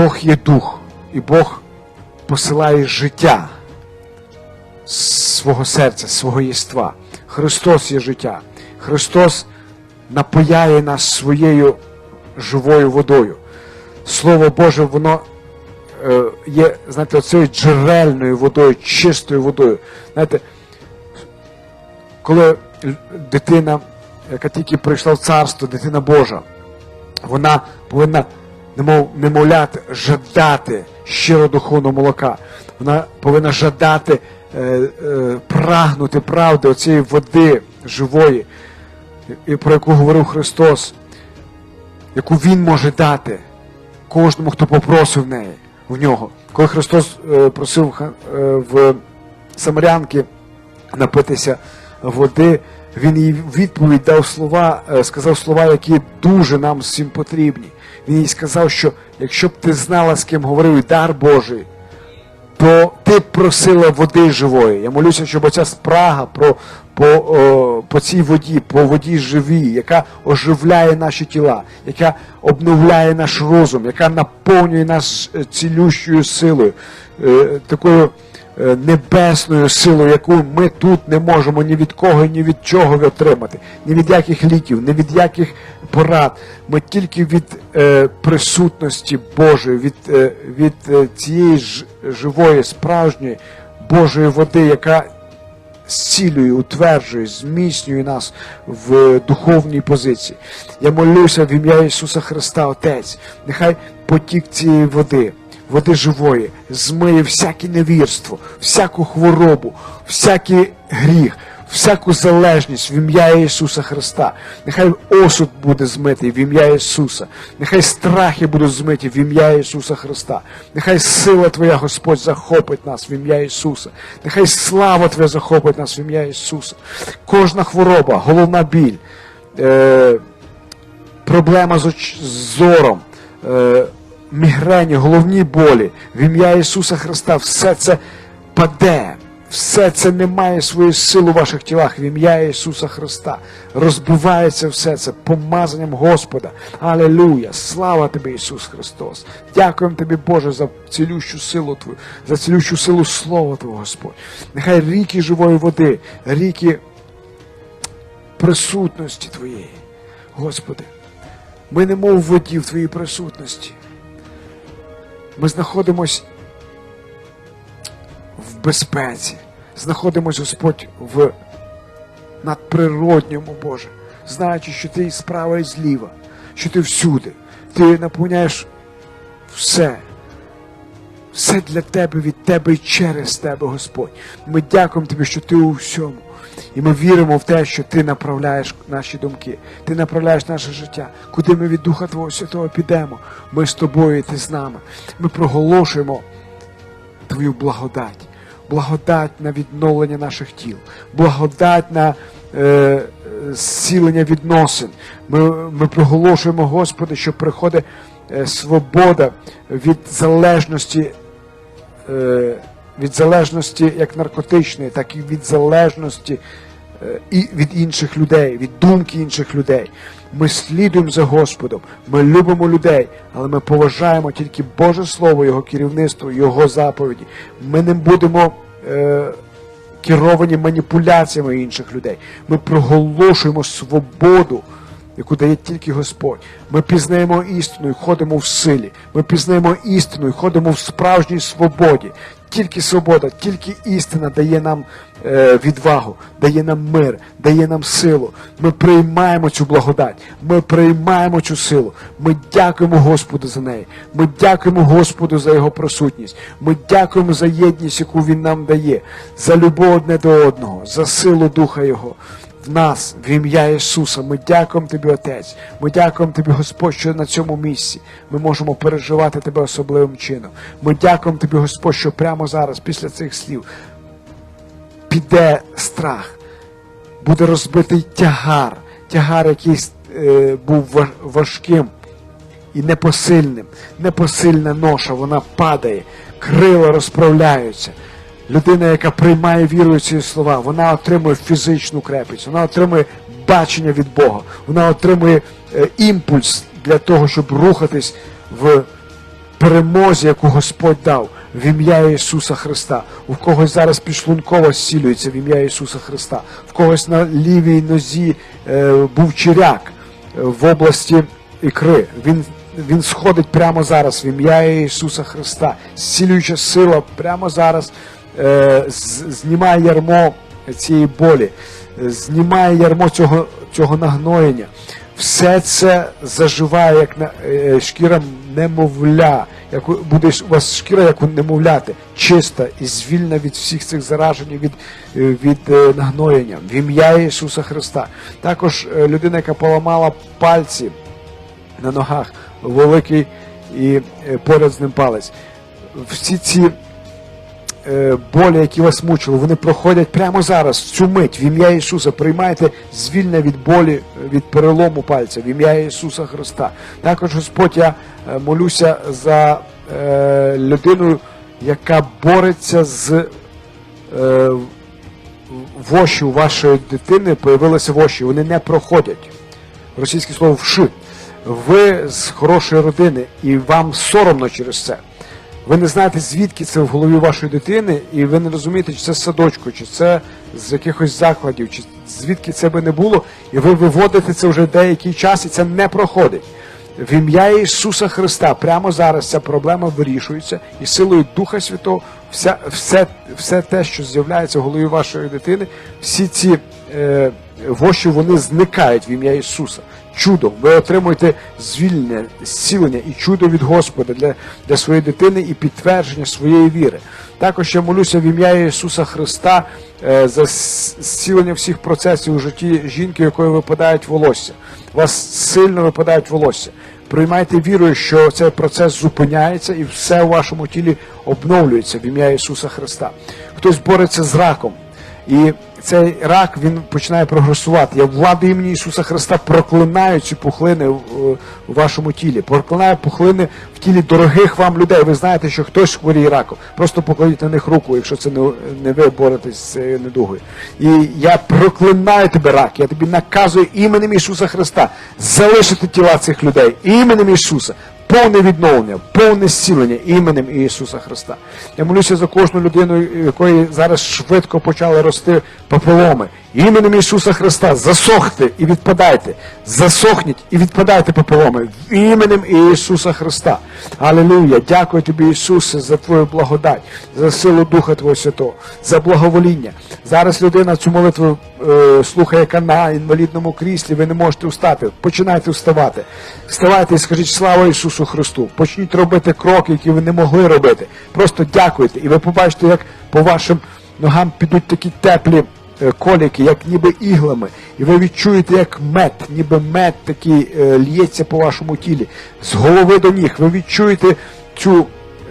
Бог є дух, і Бог посилає життя свого серця, свого єства. Христос є життя. Христос напояє нас своєю живою водою. Слово Боже, воно е, є, знаєте, оцією джерельною водою, чистою водою. Знаєте, коли дитина, яка тільки прийшла в царство, дитина Божа, вона повинна, немов немовляти, жадати щиро духовного молока. Вона повинна жадати, е, е, прагнути правди оцієї води живої, і про яку говорив Христос, яку Він може дати кожному, хто попросив в неї, в нього. Коли Христос е, просив е, в Самарянки напитися води, він їй відповідь дав слова, е, сказав слова, які дуже нам всім потрібні. Він їй сказав, що якщо б ти знала, з ким говорив дар Божий, то ти б просила води живої. Я молюся, щоб оця спрага про, по, о, по цій воді, по воді живій, яка оживляє наші тіла, яка обновляє наш розум, яка наповнює нас е, цілющою силою, е, такою небесною силою, яку ми тут не можемо ні від кого, ні від чого отримати, ні від яких ліків, ні від яких порад. Ми тільки від е, присутності Божої, від, е, від е, цієї ж, живої, справжньої Божої води, яка зцілює, утверджує, зміцнює нас в духовній позиції. Я молюся в ім'я Ісуса Христа, Отець, нехай потік цієї води, води живої, змиє всяке невірство, всяку хворобу, всякий гріх, всяку залежність в ім'я Ісуса Христа. Нехай осуд буде змитий в ім'я Ісуса. Нехай страхи будуть змиті в ім'я Ісуса Христа. Нехай сила Твоя, Господь, захопить нас в ім'я Ісуса. Нехай слава Твоя захопить нас в ім'я Ісуса. Кожна хвороба, головна біль, е, проблема з, зором, е, мігрені, головні болі в ім'я Ісуса Христа, все це паде. Все це не має своєї сили у ваших тілах в ім'я Ісуса Христа. Розбивається все це помазанням Господа. Алілуя! Слава тобі, Ісус Христос! Дякуємо тобі, Боже, за цілющу силу Твою, за цілющу силу Слова Твого, Господь. Нехай ріки живої води, ріки присутності Твоєї. Господи, ми не мов в воді в Твоїй присутності. Ми знаходимось в безпеці. Знаходимось, Господь, в надприродньому, Боже, знаючи, що ти справа, і зліва, що ти всюди. Ти наповняєш все. Все для тебе, від тебе і через тебе, Господь. Ми дякуємо тобі, що ти у всьому. І ми віримо в те, що ти направляєш наші думки, ти направляєш наше життя. Куди ми від Духа Твого Святого підемо? Ми з тобою, і ти з нами. Ми проголошуємо Твою благодать, благодать на відновлення наших тіл, благодать на е, зцілення відносин. Ми, ми проголошуємо, Господи, що приходить е, свобода від залежності. Е, від залежності як наркотичної, так і від залежності е, і від інших людей, від думки інших людей. Ми слідуємо за Господом, ми любимо людей, але ми поважаємо тільки Боже Слово, Його керівництво, Його заповіді. Ми не будемо е, керовані маніпуляціями інших людей. Ми проголошуємо свободу. Яку дає тільки Господь. Ми пізнаємо істину і ходимо в силі. Ми пізнаємо істину і ходимо в справжній свободі. Тільки свобода, тільки істина дає нам е, відвагу, дає нам мир, дає нам силу. Ми приймаємо цю благодать, ми приймаємо цю силу. Ми дякуємо Господу за неї. Ми дякуємо Господу за Його присутність. Ми дякуємо за єдність, яку Він нам дає, за любов одне до одного, за силу Духа Його в нас, в ім'я Ісуса. Ми дякуємо Тобі, Отець. Ми дякуємо Тобі, Господь, що на цьому місці ми можемо переживати Тебе особливим чином. Ми дякуємо Тобі, Господь, що прямо зараз, після цих слів, піде страх, буде розбитий тягар, тягар, який е, був важким і непосильним. Непосильна ноша, вона падає, крила розправляються. Людина, яка приймає вірою ці слова, вона отримує фізичну крепість, вона отримує бачення від Бога, вона отримує е, імпульс для того, щоб рухатись в перемозі, яку Господь дав в ім'я Ісуса Христа. У когось зараз підшлунково зцілюється в ім'я Ісуса Христа, в когось на лівій нозі е, був чиряк е, в області ікри. Він, він сходить прямо зараз в ім'я Ісуса Христа. Зцілююча сила прямо зараз знімає ярмо цієї болі, е, знімає ярмо цього, цього нагноєння. Все це заживає, як на, е, шкіра немовля, як буде у вас шкіра, як у немовляти, чиста і звільна від всіх цих заражень, від, е, від е, нагноєння в ім'я Ісуса Христа. Також е, людина, яка поламала пальці на ногах, великий і е, поряд з ним палець. Всі ці е, болі, які вас мучили, вони проходять прямо зараз, цю мить, в ім'я Ісуса. Приймайте звільнення від болі, е, від перелому пальця, в ім'я Ісуса Христа. Також, Господь, я е, молюся за е, людину, яка бореться з е, воші вашої дитини, появилися воші, вони не проходять. Російське слово вши. Ви з хорошої родини, і вам соромно через це. Ви не знаєте, звідки це в голові вашої дитини, і ви не розумієте, чи це з садочку, чи це з якихось закладів, чи звідки це би не було, і ви виводите це вже деякий час, і це не проходить. В ім'я Ісуса Христа прямо зараз ця проблема вирішується, і силою Духа Святого вся, все, все те, що з'являється в голові вашої дитини, всі ці е, воші вони зникають в ім'я Ісуса. Чудом. Ви отримуєте звільнення, зцілення і чудо від Господа для, для своєї дитини і підтвердження своєї віри. Також я молюся в ім'я Ісуса Христа е, за зцілення всіх процесів у житті жінки, якої випадають волосся. Вас сильно випадають волосся. Приймайте вірою, що цей процес зупиняється і все у вашому тілі обновлюється в ім'я Ісуса Христа. Хтось бореться з раком. І цей рак він починає прогресувати. Я владою імені Ісуса Христа проклинаю ці пухлини в, в вашому тілі. Проклинаю пухлини в тілі дорогих вам людей. Ви знаєте, що хтось хворіє раком. Просто покладіть на них руку, якщо це не, не ви боретесь з недугою. І я проклинаю тебе, рак. Я тобі наказую іменем Ісуса Христа залишити тіла цих людей іменем Ісуса. Повне відновлення, повне зцілення іменем Ісуса Христа. Я молюся за кожну людину, якої зараз швидко почали рости папиломи. Іменем Ісуса Христа засохте і відпадайте. Засохніть і відпадайте папиломи. Іменем Ісуса Христа. Алілуя. Дякую тобі, Ісусе, за твою благодать, за силу Духа Твого Святого, за благовоління. Зараз людина цю молитву е, слухає яка на інвалідному кріслі, ви не можете встати. Починайте вставати. Вставайте і скажіть слава Ісусу Христу. Почніть робити кроки, які ви не могли робити. Просто дякуйте. І ви побачите, як по вашим ногам підуть такі теплі е, коліки, як ніби іглами. І ви відчуєте, як мед, ніби мед такий е, л'ється по вашому тілі. З голови до ніг. Ви відчуєте цю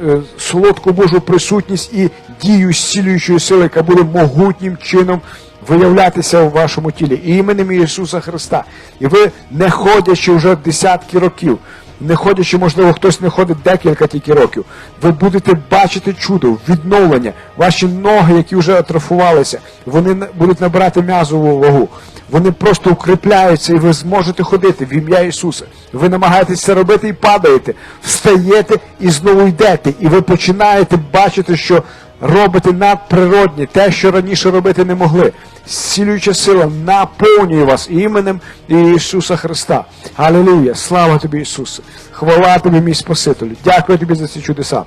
е, солодку Божу присутність і дію зцілюючої сили, яка буде могутнім чином виявлятися у вашому тілі іменем Ісуса Христа. І ви, не ходячи вже десятки років, не ходячи, можливо, хтось не ходить декілька тільки років, ви будете бачити чудо, відновлення, ваші ноги, які вже атрофувалися, вони будуть набирати м'язову вагу. Вони просто укріпляються, і ви зможете ходити в ім'я Ісуса. Ви намагаєтесь це робити і падаєте, встаєте і знову йдете. І ви починаєте бачити, що робите надприродні, те, що раніше робити не могли. Зцілююча сила наповнює вас іменем Ісуса Христа. Алілуя! Слава тобі, Ісусе! Хвала тобі, мій Спасителю! Дякую тобі за ці чудеса.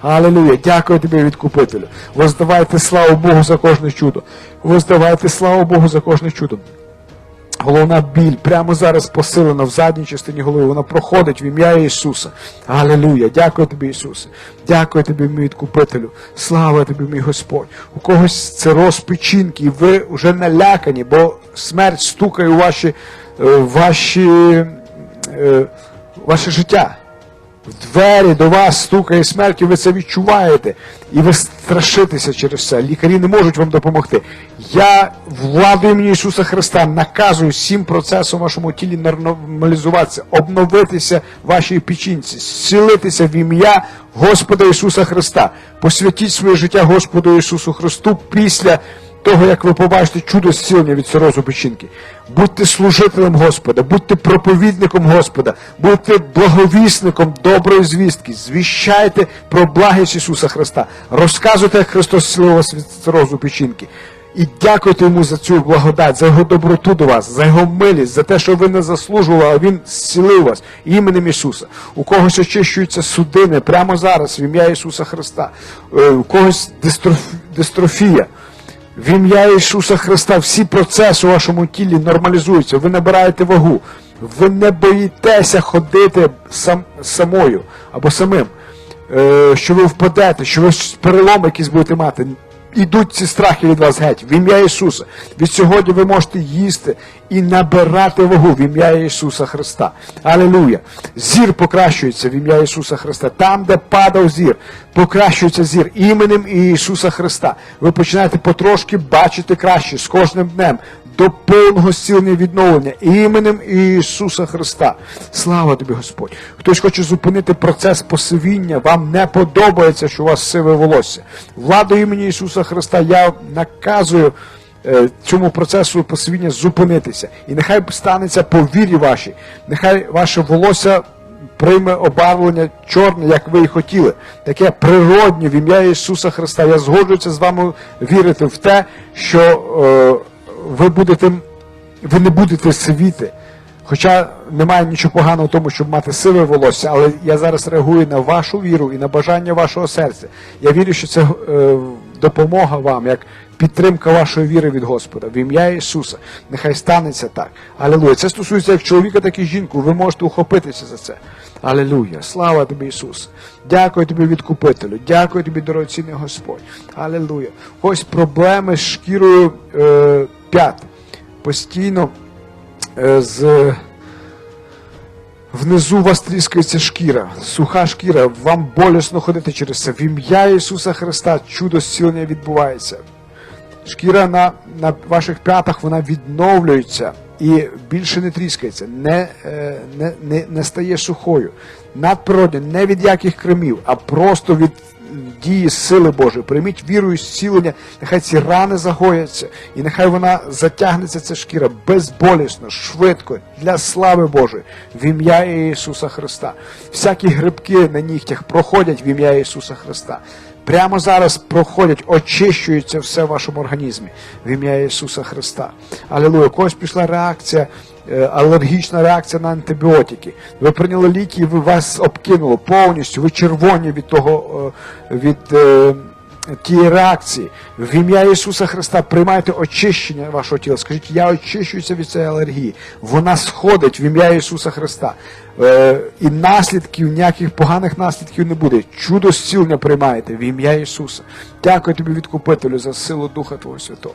Алілуя, дякую тобі, відкупителю. Воздавайте славу Богу за кожне чудо. Воздавайте славу Богу за кожне чудо. Головна біль прямо зараз посилена в задній частині голови. Вона проходить в ім'я Ісуса. Алілуя. Дякую тобі, Ісусе. Дякую тобі, мій відкупителю. Слава тобі, мій Господь. У когось це розпечінки, і ви вже налякані, бо смерть стукає у ваші, е, ваші, е, ваше життя. В двері до вас стукає смерть, і ви це відчуваєте, і ви страшитеся через це. Лікарі не можуть вам допомогти. Я владою імені Ісуса Христа наказую всім процесом вашому тілі нормалізуватися, обновитися вашій печінці, зцілитися в ім'я Господа Ісуса Христа. Посвятіть своє життя Господу Ісусу Христу після того, як ви побачите чудо зцілення від цирозу печінки. Будьте служителем Господа, будьте проповідником Господа, будьте благовісником доброї звістки, звіщайте про благість Ісуса Христа, розказуйте, як Христос зцілив вас від цирозу печінки. І дякуйте йому за цю благодать, за його доброту до вас, за його милість, за те, що ви не заслужували, а він зцілив вас іменем Ісуса. У когось очищуються судини прямо зараз, в ім'я Ісуса Христа, Е, у когось дистроф- дистрофія. В ім'я Ісуса Христа всі процеси у вашому тілі нормалізуються, ви набираєте вагу, ви не боїтеся ходити сам, самою або самим, е, що ви впадете, що ви перелом якийсь будете мати. Ідуть ці страхи від вас геть, в ім'я Ісуса. Від сьогодні ви можете їсти і набирати вагу в ім'я Ісуса Христа. Алілуя! Зір покращується в ім'я Ісуса Христа. Там, де падав зір, покращується зір іменем Ісуса Христа. Ви починаєте потрошки бачити краще з кожним днем до повного зцілення і відновлення іменем Ісуса Христа. Слава тобі, Господь. Хтось хоче зупинити процес посивіння, вам не подобається, що у вас сиве волосся. Владою імені Ісуса Христа я наказую е, цьому процесу посивіння зупинитися. І нехай станеться по вірі вашій, нехай ваше волосся прийме обарвлення чорне, як ви і хотіли, таке природнє в ім'я Ісуса Христа. Я згоджуюся з вами вірити в те, що е, ви будете, ви не будете сивіти. Хоча немає нічого поганого в тому, щоб мати сиве волосся, але я зараз реагую на вашу віру і на бажання вашого серця. Я вірю, що це е, допомога вам, як підтримка вашої віри від Господа. В ім'я Ісуса. Нехай станеться так. Алілуя. Це стосується як чоловіка, так і жінку. Ви можете ухопитися за це. Алілуя. Слава тобі, Ісус. Дякую тобі, відкупителю. Дякую тобі, дорогоцінний Господь. Алілуя. Ось проблеми з шкірою е, п'ят. Постійно е, з внизу вас тріскається шкіра, суха шкіра, вам болісно ходити через це. В ім'я Ісуса Христа чудо зцілення відбувається. Шкіра на, на ваших п'ятах вона відновлюється і більше не тріскається, не, е, не, не, не стає сухою. Надприродно, не від яких кремів, а просто від дії сили Божої. Прийміть віру і зцілення, нехай ці рани загояться, і нехай вона затягнеться, ця шкіра безболісно, швидко, для слави Божої, в ім'я Ісуса Христа. Всякі грибки на нігтях проходять в ім'я Ісуса Христа. Прямо зараз проходять, очищується все в вашому організмі в ім'я Ісуса Христа. Алілуя. Когось пішла реакція, е, алергічна реакція на антибіотики. Ви прийняли ліки, і вас обкинуло повністю, ви червоні від того, е, від е, тієї реакції. В ім'я Ісуса Христа приймайте очищення вашого тіла. Скажіть, я очищуюся від цієї алергії. Вона сходить в ім'я Ісуса Христа. Е, і наслідків, ніяких поганих наслідків не буде. Чудо зцілення приймаєте в ім'я Ісуса. Дякую тобі, відкупителю, за силу Духа Твого Святого.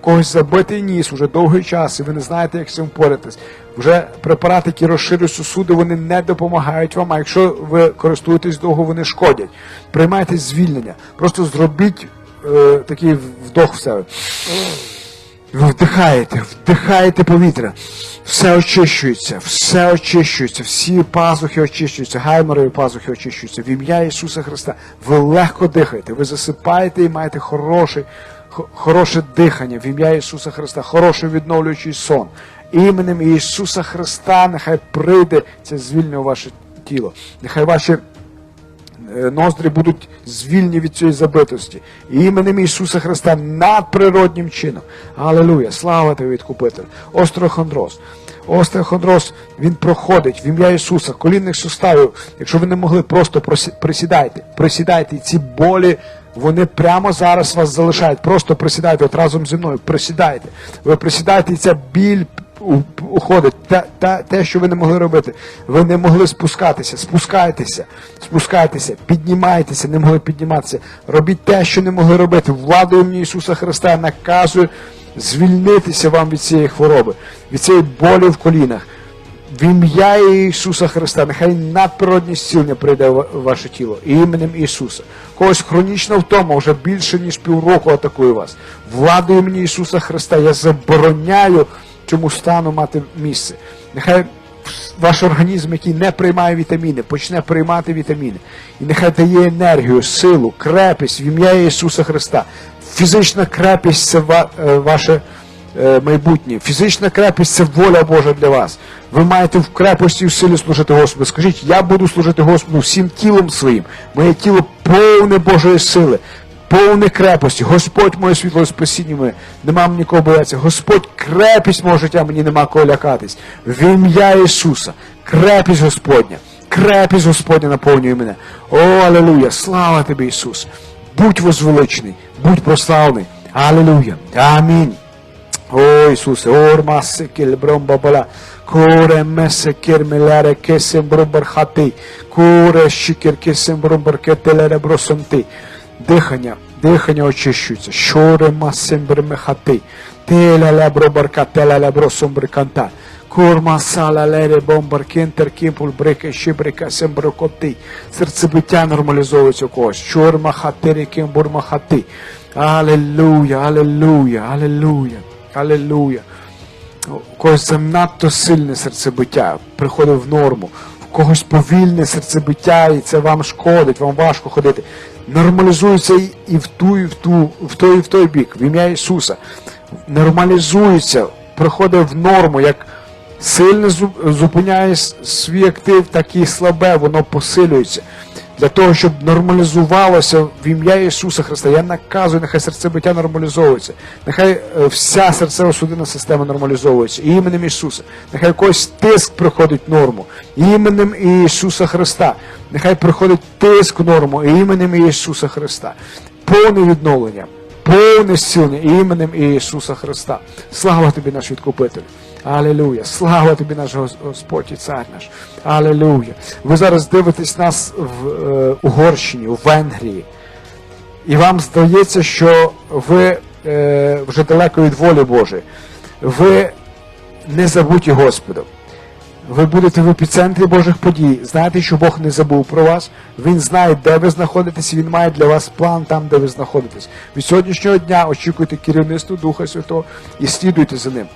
Когось забитий ніс уже довгий час, і ви не знаєте, як з цим впоратись. Вже препарати, які розширюють сусуди, вони не допомагають вам. А якщо ви користуєтесь довго, вони шкодять. Приймайте звільнення. Просто зробіть е, такий вдох в себе. Ви вдихаєте, вдихаєте повітря. Все очищується, все очищується, всі пазухи очищуються, гайморові пазухи очищуються. В ім'я Ісуса Христа. Ви легко дихаєте, ви засипаєте і маєте хороший, хороше дихання в ім'я Ісуса Христа, хороший відновлюючий сон. Іменем Ісуса Христа нехай прийде це звільнення у ваше тіло. Нехай ваші ноздрі будуть звільні від цієї забитості. Іменем Ісуса Христа надприроднім чином. Алілуя! Слава тобі, відкупитель. Остеохондроз. Остеохондроз, він проходить в ім'я Ісуса, колінних суставів. Якщо ви не могли, просто присідайте, присідайте, і ці болі. Вони прямо зараз вас залишають. Просто присідайте от разом зі мною. Присідайте. Ви присідаєте, і ця біль уходить. Те, те, те, що ви не могли робити. Ви не могли спускатися. Спускайтеся, спускайтеся, піднімайтеся, не могли підніматися. Робіть те, що не могли робити. Владою імені Ісуса Христа я наказую звільнитися вам від цієї хвороби, від цієї болі в колінах. В ім'я Ісуса Христа, нехай надприродні зцілення прийде в ваше тіло іменем Ісуса. Когось хронічна втома вже більше ніж півроку атакує вас. Владою імені Ісуса Христа я забороняю цьому стану мати місце. Нехай ваш організм, який не приймає вітаміни, почне приймати вітаміни. І нехай дає енергію, силу, крепість в ім'я Ісуса Христа. Фізична крепість це е, ваше е, майбутнє. Фізична крепість це воля Божа для вас. Ви маєте в крепості і в силі служити Господу. Скажіть, я буду служити Господу всім тілом своїм. Моє тіло повне Божої сили повне крепості. Господь моє світло спасіння моє, нема мені кого боятися. Господь крепість мого життя, мені нема кого лякатись. В ім'я Ісуса, крепість Господня, крепість Господня наповнює мене. О, алелуя! Слава тобі, Ісус! Будь возвеличений, будь прославлений. Алелуя! Амінь. О Ісусе, ормасе кельбром бабала, куре месе кермелере кесем бромбархати, куре шикер кесем бромбаркетелере бросонти. Дихання, дихання очищується. Шоре масем бремехати, телеле бромбаркателеле бросомбриканта. Курма сала лере бомбаркентер кімпуль бреке шибрика семброкоти. Серцебиття нормалізовується у когось. Чорма хатері кімбурма хати. Алелуя, алелуя, алелуя, алелуя. Когось занадто сильне серцебиття приходить в норму. Когось повільне серцебиття, і це вам шкодить, вам важко ходити. Нормалізується і, в ту, і в ту, в той, і в той бік, в ім'я Ісуса. Нормалізується, приходить в норму, як сильно зу- зупиняє свій актив, так і слабе, воно посилюється. Для того, щоб нормалізувалося в ім'я Ісуса Христа, я наказую, нехай серцебиття нормалізовується, нехай е, вся серцево-судинна система нормалізовується і іменем Ісуса. Нехай когось тиск приходить в норму іменем Ісуса Христа. Нехай приходить тиск в норму іменем Ісуса Христа. Повне відновлення, повне зцілення іменем Ісуса Христа. Слава тобі, наш відкупитель. Алілуя! Слава тобі, наш Господь і цар наш. Алілуя! Ви зараз дивитесь нас в е, Угорщині, у Венгрії. І вам здається, що ви е, вже далеко від волі Божої. Ви не забуті Господом. Ви будете в епіцентрі Божих подій. Знаєте, що Бог не забув про вас. Він знає, де ви знаходитесь, він має для вас план там, де ви знаходитесь. Від сьогоднішнього дня очікуйте керівництво Духа Святого і слідуйте за ним.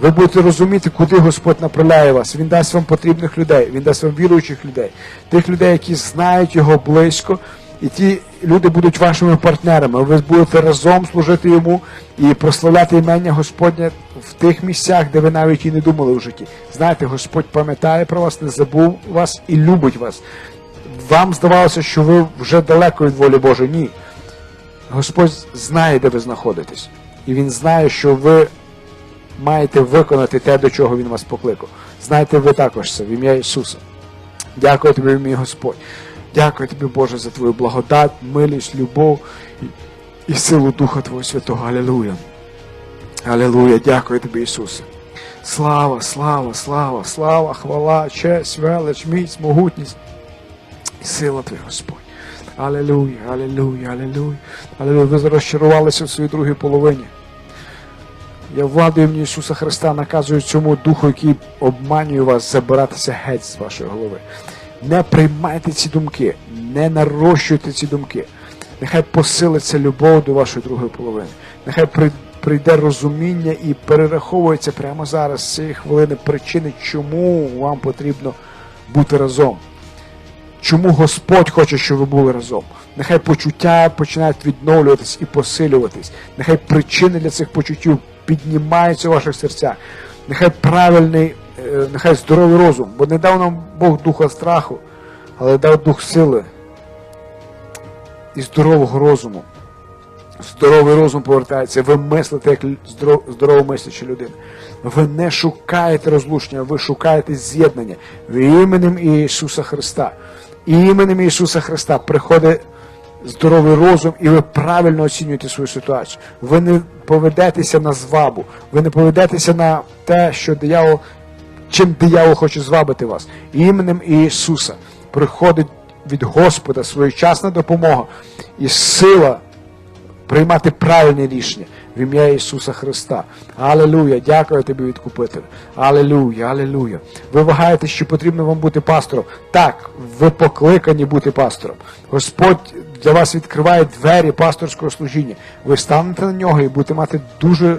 Ви будете розуміти, куди Господь направляє вас. Він дасть вам потрібних людей, він дасть вам віруючих людей, тих людей, які знають його близько, і ті люди будуть вашими партнерами. Ви будете разом служити йому і прославляти імення Господня в тих місцях, де ви навіть і не думали в житті. Знаєте, Господь пам'ятає про вас, не забув вас і любить вас. Вам здавалося, що ви вже далеко від волі Божої. Ні. Господь знає, де ви знаходитесь. І Він знає, що ви маєте виконати те, до чого Він вас покликав. Знайте ви також це в ім'я Ісуса. Дякую тобі, мій Господь. Дякую тобі, Боже, за твою благодать, милість, любов і, силу Духа Твого Святого. Алілуя. Алілуя. Дякую тобі, Ісусе. Слава, слава, слава, слава, хвала, честь, велич, міць, могутність і сила Твоя, Господь. Алілуя, алілуя, алілуя. Алілуя. Ви розчарувалися в своїй другій половині. Я владою імені Ісуса Христа наказую цьому духу, який обманює вас, забиратися геть з вашої голови. Не приймайте ці думки, не нарощуйте ці думки. Нехай посилиться любов до вашої другої половини. Нехай прийде розуміння і перераховується прямо зараз з цієї хвилини причини, чому вам потрібно бути разом. Чому Господь хоче, щоб ви були разом? Нехай почуття починають відновлюватись і посилюватись. Нехай причини для цих почуттів піднімаються у ваших серцях. Нехай правильний, е, нехай здоровий розум, бо не дав нам Бог духа страху, але дав дух сили і здорового розуму. Здоровий розум повертається, ви мислите як лю- здоро- здоровомисляча людина. Ви не шукаєте розлучення, ви шукаєте з'єднання в іменем Ісуса Христа. І Іменем Ісуса Христа приходить здоровий розум, і ви правильно оцінюєте свою ситуацію. Ви не поведетеся на звабу, ви не поведетеся на те, що диявол, чим диявол хоче звабити вас. Іменем Ісуса приходить від Господа своєчасна допомога і сила приймати правильні рішення в ім'я Ісуса Христа. Алелуя! Дякую тобі, відкупителю. Алелуя, алелуя. Ви вагаєте, що потрібно вам бути пастором. Так, ви покликані бути пастором. Господь для вас відкриває двері пасторського служіння. Ви станете на нього і будете мати дуже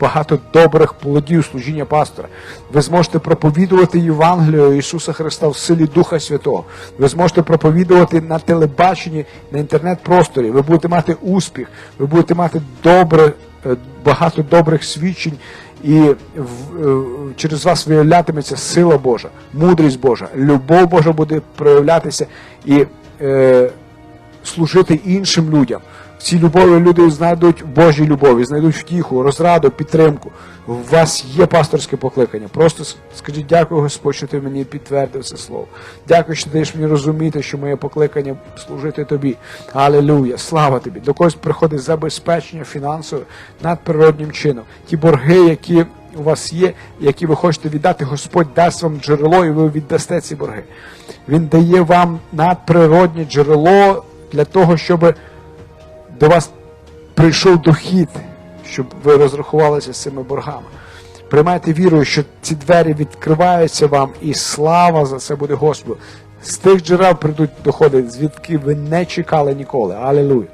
багато добрих плодів служіння пастора. Ви зможете проповідувати Євангелію Ісуса Христа в силі Духа Святого. Ви зможете проповідувати на телебаченні, на інтернет-просторі. Ви будете мати успіх, ви будете мати добре, е, багато добрих свідчень, і е, через вас виявлятиметься сила Божа, мудрість Божа, любов Божа буде проявлятися і е, служити іншим людям. В цій любові люди знайдуть Божій любові, знайдуть втіху, розраду, підтримку. У вас є пасторське покликання. Просто скажіть дякую, Господь, що ти мені підтвердив це слово. Дякую, що ти даєш мені розуміти, що моє покликання служити тобі. Алілуя, слава тобі. До когось приходить забезпечення фінансове надприроднім чином. Ті борги, які у вас є, які ви хочете віддати, Господь дасть вам джерело, і ви віддасте ці борги. Він дає вам надприроднє джерело для того, щоб до вас прийшов дохід, щоб ви розрахувалися з цими боргами. Приймайте вірою, що ці двері відкриваються вам, і слава за це буде Господу. З тих джерел прийдуть доходи, звідки ви не чекали ніколи. Алілуя.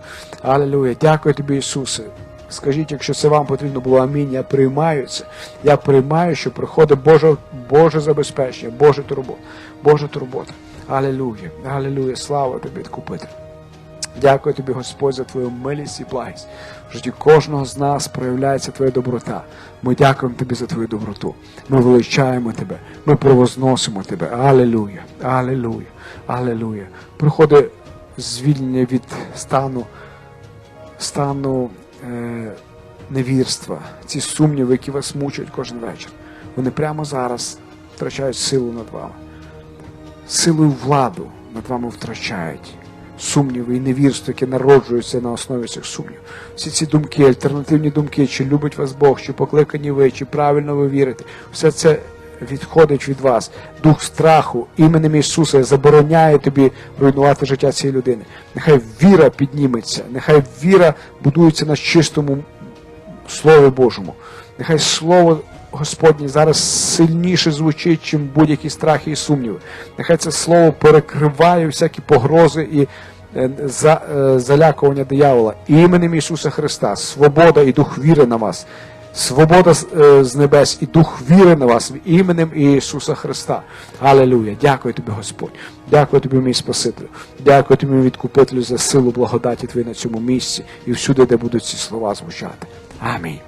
Алілуя. Дякую тобі, Ісусе. Скажіть, якщо це вам потрібно було амінь, я приймаю це. Я приймаю, що приходить Боже, Боже забезпечення, Божа турбота. Божа турбота. Алілуя. Алілуя. Слава тобі, відкупитель. Дякую тобі, Господь, за твою милість і благість. В житті кожного з нас проявляється твоя доброта. Ми дякуємо тобі за твою доброту. Ми величаємо тебе, ми провозносимо тебе. Алілуя, алілуя, алілуя. Приходить звільнення від стану, стану е, невірства, ці сумніви, які вас мучать кожен вечір. Вони прямо зараз втрачають силу над вами силою владу над вами втрачають сумніви і невірство, яке народжується на основі цих сумнівів. Всі ці думки, альтернативні думки, чи любить вас Бог, чи покликані ви, чи правильно ви вірите, все це відходить від вас. Дух страху іменем Ісуса забороняє тобі руйнувати життя цієї людини. Нехай віра підніметься, нехай віра будується на чистому Слові Божому. Нехай Слово Господнє зараз сильніше звучить, чим будь-які страхи і сумніви. Нехай це слово перекриває всякі погрози і е, за, е, залякування диявола. Іменем Ісуса Христа, свобода і дух віри на вас. Свобода з, е, небес і дух віри на вас іменем Ісуса Христа. Алілуя. Дякую тобі, Господь. Дякую тобі, мій Спасителю. Дякую тобі, відкупителю, за силу благодаті Твої на цьому місці і всюди, де будуть ці слова звучати. Амінь.